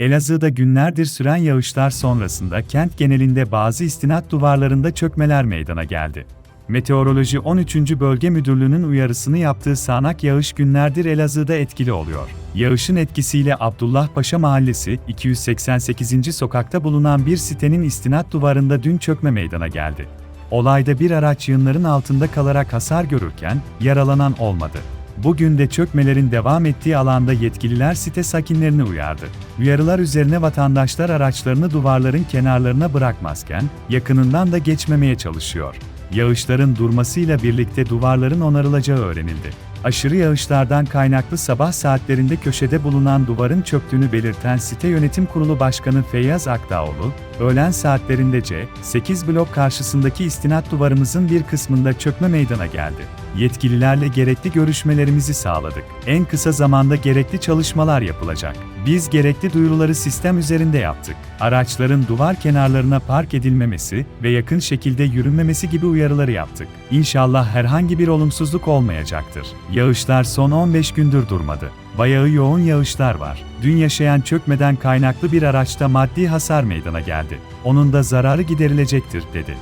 Elazığ'da günlerdir süren yağışlar sonrasında kent genelinde bazı istinat duvarlarında çökmeler meydana geldi. Meteoroloji 13. Bölge Müdürlüğü'nün uyarısını yaptığı sağanak yağış günlerdir Elazığ'da etkili oluyor. Yağışın etkisiyle Abdullah Paşa Mahallesi 288. sokakta bulunan bir sitenin istinat duvarında dün çökme meydana geldi. Olayda bir araç yığınların altında kalarak hasar görürken yaralanan olmadı. Bugün de çökmelerin devam ettiği alanda yetkililer site sakinlerini uyardı. Uyarılar üzerine vatandaşlar araçlarını duvarların kenarlarına bırakmazken yakınından da geçmemeye çalışıyor. Yağışların durmasıyla birlikte duvarların onarılacağı öğrenildi. Aşırı yağışlardan kaynaklı sabah saatlerinde köşede bulunan duvarın çöktüğünü belirten Site Yönetim Kurulu Başkanı Feyyaz Akdağoğlu, öğlen saatlerinde C8 blok karşısındaki istinat duvarımızın bir kısmında çökme meydana geldi. Yetkililerle gerekli görüşmelerimizi sağladık. En kısa zamanda gerekli çalışmalar yapılacak. Biz gerekli duyuruları sistem üzerinde yaptık. Araçların duvar kenarlarına park edilmemesi ve yakın şekilde yürünmemesi gibi uyarıları yaptık. İnşallah herhangi bir olumsuzluk olmayacaktır. Yağışlar son 15 gündür durmadı. Bayağı yoğun yağışlar var. Dün yaşayan çökmeden kaynaklı bir araçta maddi hasar meydana geldi. Onun da zararı giderilecektir, dedi.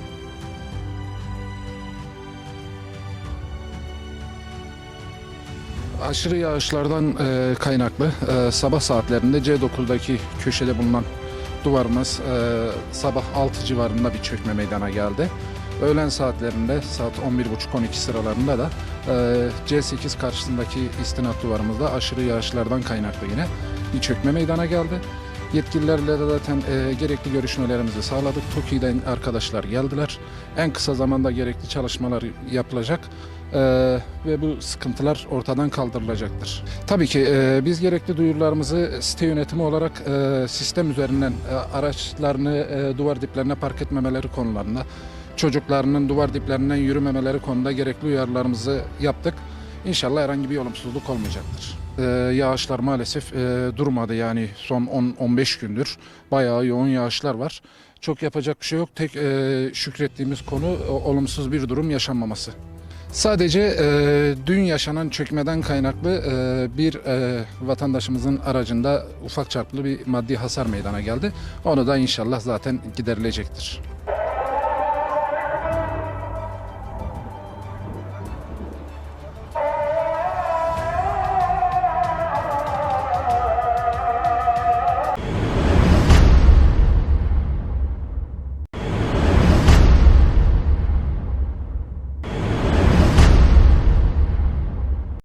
Aşırı yağışlardan e, kaynaklı e, sabah saatlerinde C9'daki köşede bulunan duvarımız e, sabah 6 civarında bir çökme meydana geldi. Öğlen saatlerinde saat 11.30-12 sıralarında da e, C8 karşısındaki istinat duvarımızda aşırı yağışlardan kaynaklı yine bir çökme meydana geldi. Yetkililerle de zaten e, gerekli görüşmelerimizi sağladık. TOKİ'den arkadaşlar geldiler. En kısa zamanda gerekli çalışmalar yapılacak e, ve bu sıkıntılar ortadan kaldırılacaktır. Tabii ki e, biz gerekli duyurularımızı site yönetimi olarak e, sistem üzerinden e, araçlarını e, duvar diplerine park etmemeleri konularında, çocuklarının duvar diplerinden yürümemeleri konuda gerekli uyarılarımızı yaptık. İnşallah herhangi bir olumsuzluk olmayacaktır. Ee, yağışlar maalesef e, durmadı yani son 10-15 gündür bayağı yoğun yağışlar var. Çok yapacak bir şey yok. Tek e, şükrettiğimiz konu o- olumsuz bir durum yaşanmaması. Sadece e, dün yaşanan çökmeden kaynaklı e, bir e, vatandaşımızın aracında ufak çaplı bir maddi hasar meydana geldi. Onu da inşallah zaten giderilecektir.